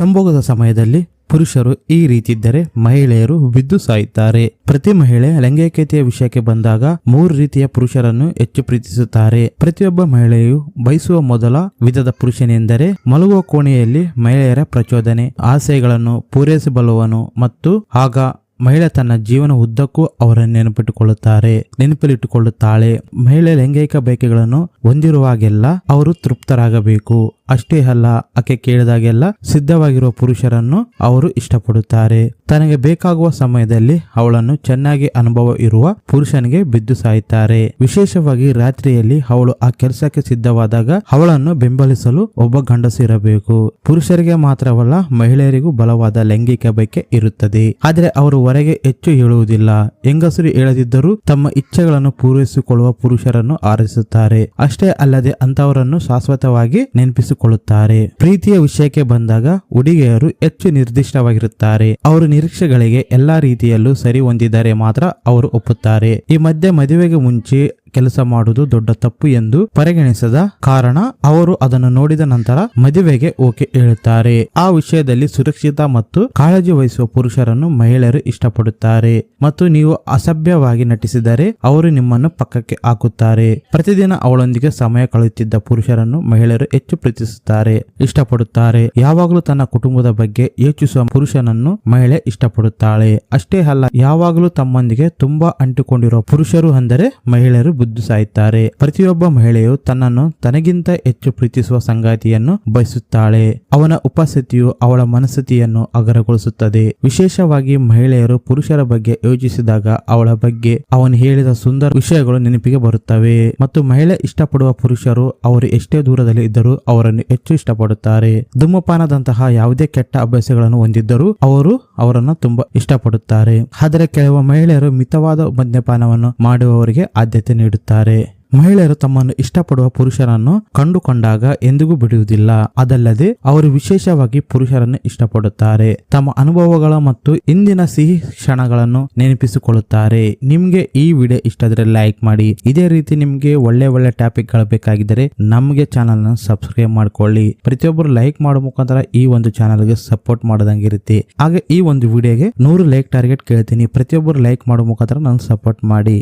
ಸಂಭೋಗದ ಸಮಯದಲ್ಲಿ ಪುರುಷರು ಈ ರೀತಿ ಇದ್ದರೆ ಮಹಿಳೆಯರು ಬಿದ್ದು ಸಾಯುತ್ತಾರೆ. ಪ್ರತಿ ಮಹಿಳೆ ಲೈಂಗಿಕತೆಯ ವಿಷಯಕ್ಕೆ ಬಂದಾಗ ಮೂರು ರೀತಿಯ ಪುರುಷರನ್ನು ಹೆಚ್ಚು ಪ್ರೀತಿಸುತ್ತಾರೆ. ಪ್ರತಿಯೊಬ್ಬ ಮಹಿಳೆಯು ಬಯಸುವ ಮೊದಲ ವಿಧದ ಪುರುಷನೆಂದರೆ ಮಲಗುವ ಕೋಣೆಯಲ್ಲಿ ಮಹಿಳೆಯರ ಪ್ರಚೋದನೆ, ಆಸೆಗಳನ್ನು ಪೂರೈಸಬಲ್ಲವನು ಮತ್ತು ಆಗ ಮಹಿಳೆ ತನ್ನ ಜೀವನ ಉದ್ದಕ್ಕೂ ಅವರನ್ನು ನೆನಪಿಟ್ಟುಕೊಳ್ಳುತ್ತಾರೆ, ನೆನಪಿಲಿಟ್ಟುಕೊಳ್ಳುತ್ತಾಳೆ. ಮಹಿಳೆ ಲೈಂಗಿಕ ಬಯಕೆಗಳನ್ನು ಹೊಂದಿರುವಾಗೆಲ್ಲ ಅವರು ತೃಪ್ತರಾಗಬೇಕು. ಅಷ್ಟೇ ಅಲ್ಲ, ಆಕೆ ಕೇಳಿದಾಗೆಲ್ಲ ಸಿದ್ಧವಾಗಿರುವ ಪುರುಷರನ್ನು ಅವರು ಇಷ್ಟಪಡುತ್ತಾರೆ. ತನಗೆ ಬೇಕಾಗುವ ಸಮಯದಲ್ಲಿ ಅವಳನ್ನು ಚೆನ್ನಾಗಿ ಅನುಭವ ಇರುವ ಪುರುಷನಿಗೆ ಬಿದ್ದು ಸಾಯುತ್ತಾರೆ. ವಿಶೇಷವಾಗಿ ರಾತ್ರಿಯಲ್ಲಿ ಅವಳು ಆ ಕೆಲಸಕ್ಕೆ ಸಿದ್ಧವಾದಾಗ ಅವಳನ್ನು ಬೆಂಬಲಿಸಲು ಒಬ್ಬ ಗಂಡಸು ಇರಬೇಕು. ಪುರುಷರಿಗೆ ಮಾತ್ರವಲ್ಲ, ಮಹಿಳೆಯರಿಗೂ ಬಲವಾದ ಲೈಂಗಿಕ ಬಯಕೆ ಇರುತ್ತದೆ. ಆದರೆ ಅವರು ಹೊರಗೆ ಹೆಚ್ಚು ಹೇಳುವುದಿಲ್ಲ. ಹೆಂಗಸರು ಹೇಳದಿದ್ದರೂ ತಮ್ಮ ಇಚ್ಛೆಗಳನ್ನು ಪೂರೈಸಿಕೊಳ್ಳುವ ಪುರುಷರನ್ನು ಆರಿಸುತ್ತಾರೆ. ಅಷ್ಟೇ ಅಲ್ಲದೆ ಅಂತವರನ್ನು ಶಾಶ್ವತವಾಗಿ ನೆನಪಿಸಿಕೊಳ್ಳುತ್ತಾರೆ ಪ್ರೀತಿಯ ವಿಷಯಕ್ಕೆ ಬಂದಾಗ ಹುಡುಗಿಯರು ಹೆಚ್ಚು ನಿರ್ದಿಷ್ಟವಾಗಿರುತ್ತಾರೆ. ಅವರ ನಿರೀಕ್ಷೆಗಳಿಗೆ ಎಲ್ಲಾ ರೀತಿಯಲ್ಲೂ ಸರಿ ಹೊಂದಿದರೆ ಮಾತ್ರ ಅವರು ಒಪ್ಪುತ್ತಾರೆ. ಈ ಮಧ್ಯೆ ಮದುವೆಗೆ ಮುಂಚೆ ಕೆಲಸ ಮಾಡುವುದು ದೊಡ್ಡ ತಪ್ಪು ಎಂದು ಪರಿಗಣಿಸದ ಕಾರಣ ಅವರು ಅದನ್ನು ನೋಡಿದ ನಂತರ ಮದುವೆಗೆ ಓಕೆ ಹೇಳುತ್ತಾರೆ. ಆ ವಿಷಯದಲ್ಲಿ ಸುರಕ್ಷಿತ ಮತ್ತು ಕಾಳಜಿ ವಹಿಸುವ ಪುರುಷರನ್ನು ಮಹಿಳೆಯರು ಇಷ್ಟಪಡುತ್ತಾರೆ. ಮತ್ತು ನೀವು ಅಸಭ್ಯವಾಗಿ ನಟಿಸಿದರೆ ಅವರು ನಿಮ್ಮನ್ನು ಪಕ್ಕಕ್ಕೆ ಹಾಕುತ್ತಾರೆ. ಪ್ರತಿದಿನ ಅವಳೊಂದಿಗೆ ಸಮಯ ಕಳೆಯುತ್ತಿದ್ದ ಪುರುಷರನ್ನು ಮಹಿಳೆಯರು ಹೆಚ್ಚು ಪ್ರೀತಿಸುತ್ತಾರೆ, ಇಷ್ಟಪಡುತ್ತಾರೆ. ಯಾವಾಗಲೂ ತನ್ನ ಕುಟುಂಬದ ಬಗ್ಗೆ ಯೋಚಿಸುವ ಪುರುಷನನ್ನು ಮಹಿಳೆ ಇಷ್ಟಪಡುತ್ತಾಳೆ. ಅಷ್ಟೇ ಅಲ್ಲ, ಯಾವಾಗಲೂ ತಮ್ಮೊಂದಿಗೆ ತುಂಬಾ ಅಂಟಿಕೊಂಡಿರುವ ಪುರುಷರು ಅಂದರೆ ಮಹಿಳೆಯರು ಬುದ್ಧಿ ಸಾಯುತ್ತಾರೆ ಪ್ರತಿಯೊಬ್ಬ ಮಹಿಳೆಯು ತನ್ನನ್ನು ತನಗಿಂತ ಹೆಚ್ಚು ಪ್ರೀತಿಸುವ ಸಂಗಾತಿಯನ್ನು ಬಯಸುತ್ತಾಳೆ. ಅವನ ಉಪಸ್ಥಿತಿಯು ಅವಳ ಮನಸ್ಥಿತಿಯನ್ನು ಅಗರಗೊಳಿಸುತ್ತದೆ. ವಿಶೇಷವಾಗಿ ಮಹಿಳೆಯರು ಪುರುಷರ ಬಗ್ಗೆ ಯೋಚಿಸಿದಾಗ ಅವಳ ಬಗ್ಗೆ ಅವನು ಹೇಳಿದ ಸುಂದರ ವಿಷಯಗಳು ನೆನಪಿಗೆ ಬರುತ್ತವೆ. ಮತ್ತು ಮಹಿಳೆ ಇಷ್ಟಪಡುವ ಪುರುಷರು ಅವರು ಎಷ್ಟೇ ದೂರದಲ್ಲಿ ಇದ್ದರೂ ಅವರನ್ನು ಹೆಚ್ಚು ಇಷ್ಟಪಡುತ್ತಾರೆ. ಧೂಮಪಾನದಂತಹ ಯಾವುದೇ ಕೆಟ್ಟ ಅಭ್ಯಾಸಗಳನ್ನು ಹೊಂದಿದ್ದರೂ ಅವರು ಅವರನ್ನು ತುಂಬಾ ಇಷ್ಟಪಡುತ್ತಾರೆ. ಆದರೆ ಕೆಲವು ಮಹಿಳೆಯರು ಮಿತವಾದ ಮದ್ಯಪಾನವನ್ನು ಮಾಡುವವರಿಗೆ ಆದ್ಯತೆ ನೀಡುತ್ತಾರೆ. ಮಹಿಳೆಯರು ತಮ್ಮನ್ನು ಇಷ್ಟಪಡುವ ಪುರುಷರನ್ನು ಕಂಡುಕೊಂಡಾಗ ಎಂದಿಗೂ ಬಿಡುವುದಿಲ್ಲ. ಅದಲ್ಲದೆ ಅವರು ವಿಶೇಷವಾಗಿ ಪುರುಷರನ್ನು ಇಷ್ಟಪಡುತ್ತಾರೆ. ತಮ್ಮ ಅನುಭವಗಳ ಮತ್ತು ಇಂದಿನ ಸಿಹಿ ಕ್ಷಣಗಳನ್ನು ನೆನಪಿಸಿಕೊಳ್ಳುತ್ತಾರೆ. ನಿಮ್ಗೆ ಈ ವಿಡಿಯೋ ಇಷ್ಟಾದ್ರೆ ಲೈಕ್ ಮಾಡಿ. ಇದೇ ರೀತಿ ನಿಮ್ಗೆ ಒಳ್ಳೆ ಒಳ್ಳೆ ಟಾಪಿಕ್ಗಳು ಬೇಕಾಗಿದ್ದರೆ ನಮಗೆ ಚಾನಲ್ನ ಸಬ್ಸ್ಕ್ರೈಬ್ ಮಾಡ್ಕೊಳ್ಳಿ. ಪ್ರತಿಯೊಬ್ಬರು ಲೈಕ್ ಮಾಡೋ ಮುಖಾಂತರ ಈ ಒಂದು ಚಾನಲ್ಗೆ ಸಪೋರ್ಟ್ ಮಾಡೋದಂಗಿರುತ್ತೆ. ಹಾಗೆ ಈ ಒಂದು ವಿಡಿಯೋಗೆ ನೂರು ಲೈಕ್ ಟಾರ್ಗೆಟ್ ಕೇಳ್ತೀನಿ. ಪ್ರತಿಯೊಬ್ಬರು ಲೈಕ್ ಮಾಡೋ ಮುಖಾಂತರ ನಾನು ಸಪೋರ್ಟ್ ಮಾಡಿ.